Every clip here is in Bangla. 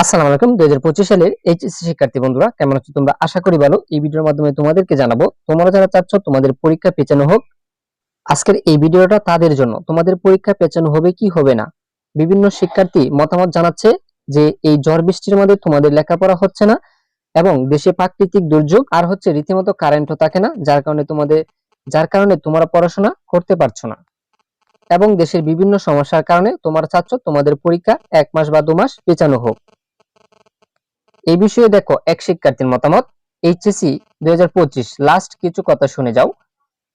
আসসালামু আলাইকুম, দুই হাজার পঁচিশ সালের এইচএসসি শিক্ষার্থী বন্ধুরা, কেমন আছো তোমরা? আশা করি ভালো। এই ভিডিওর মাধ্যমে তোমাদেরকে জানাব, তোমরা যারা চাচ্ছ তোমাদের পরীক্ষা পেছানো হোক। আজকের এই ভিডিওটা তাদের জন্য, তোমাদের পরীক্ষা পেছানো হবে কি হবে না? বিভিন্ন শিক্ষার্থী মতামত জানাচ্ছে যে এই ঝড় বৃষ্টির মধ্যে তোমাদের লেখাপড়া হচ্ছে না এবং দেশে প্রাকৃতিক দুর্যোগ আর হচ্ছে রীতিমতো কারেন্টও থাকে না, যার কারণে তোমাদের, যার কারণে তোমরা পড়াশোনা করতে পারছ না। এবং দেশের বিভিন্ন সমস্যার কারণে তোমরা চাচ্ছ তোমাদের পরীক্ষা এক মাস বা দু মাস পেছানো হোক। এই বিষয়ে দেখো এক শিক্ষার্থীর মতামত এইচএসসি দুই লাস্ট কিছু কথা শুনে যাও।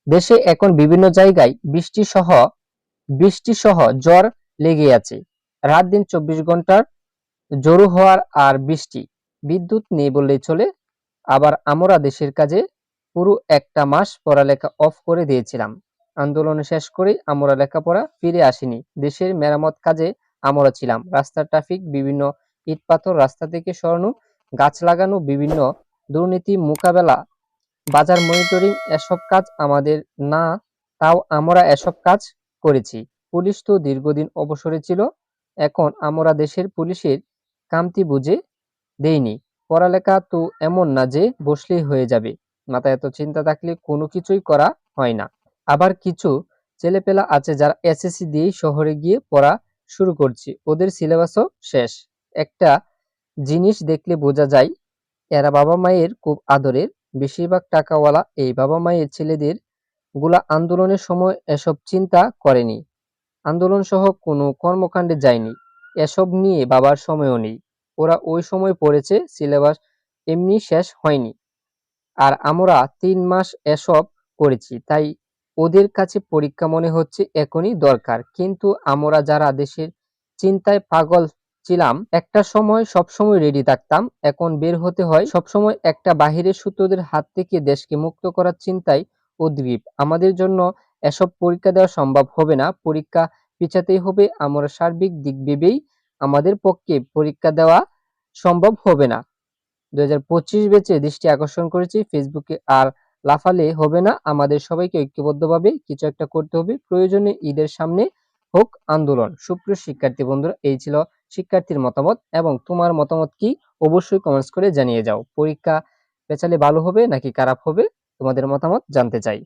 দেশে এখন বিভিন্ন জায়গায় বৃষ্টি সহ বৃষ্টি সহ জ্বর লেগে আছে। রাত দিন চব্বিশ ঘণ্টার জোরু হওয়ার আর বৃষ্টি, বিদ্যুৎ নেই বললেই চলে। আবার আমরা দেশের কাজে পুরো একটা মাস পড়ালেখা অফ করে দিয়েছিলাম। আন্দোলন শেষ করে আমরা লেখাপড়া ফিরে আসিনি। দেশের মেরামত কাজে আমরা ছিলাম। রাস্তার ট্রাফিক বিভিন্ন ইট পাথর রাস্তা থেকে সরানো, গাছ লাগানো, বিভিন্ন দুর্নীতি মোকাবেলা, বাজার মনিটরিং, এসব কাজ আমাদের না, তাও আমরা এসব কাজ করেছি। পুলিশ তো দীর্ঘদিন অবসরে ছিল, এখন আমরা দেশের পুলিশের কামতি বুঝে দেইনি। পড়ালেখা তো এমন না যে বসলেই হয়ে যাবে, মাথায় এত চিন্তা থাকলে কোনো কিছুই করা হয় না। আবার কিছু ছেলেপেলা আছে যারা এসএসসি দিয়েই শহরে গিয়ে পড়া শুরু করছে, ওদের সিলেবাসও শেষ। একটা জিনিস দেখলে বোঝা যায়, এরা বাবা মায়ের খুব আদরের। বেশিরভাগ টাকাওয়ালা এই বাবা মায়ের ছেলেদেরগুলা আন্দোলনের সময় এসব চিন্তা করেনি। আন্দোলন সহ কোনো কর্মকাণ্ডে যায়নি। এসব নিয়ে বাবার সময়ও নেই। ওরা ওই সময় পড়েছে, সিলেবাস এমনি শেষ হয়নি। আর আমরা তিন মাস এসব করেছি, তাই ওদের কাছে পরীক্ষা মনে হচ্ছে এখনই দরকার। কিন্তু আমরা যারা দেশের চিন্তায় পাগল ছিলাম একটা সময় সবসময় রেডি থাকতাম, এখন বের হতে হয়। সবসময় একটা বাহিরের সূত্রদের হাত থেকে দেশকে মুক্ত করার চিন্তায় উদ্গ্রীব। আমাদের জন্য এসব পরীক্ষা দেওয়া সম্ভব হবে না। পরীক্ষা পিছাতেই হবে। আমরা সার্বিক দিক ভেবেই আমাদের পক্ষে পরীক্ষা দেওয়া সম্ভব হবে না। দু হাজার পঁচিশ বেচে দৃষ্টি আকর্ষণ করেছি। ফেসবুকে আর লাফালে হবে না। আমাদের সবাইকে ঐক্যবদ্ধভাবে কিছু একটা করতে হবে। প্রয়োজনে ঈদের সামনে হোক আন্দোলন। সুপ্রিয় শিক্ষার্থী বন্ধুরা, এই ছিল শিক্ষার্থীর মতামত এবং তোমার মতামত কি অবশ্যই কমেন্টস করে জানিয়ে যাও। পরীক্ষা পেছালে ভালো হবে নাকি খারাপ হবে? তোমাদের মতামত জানতে চাই।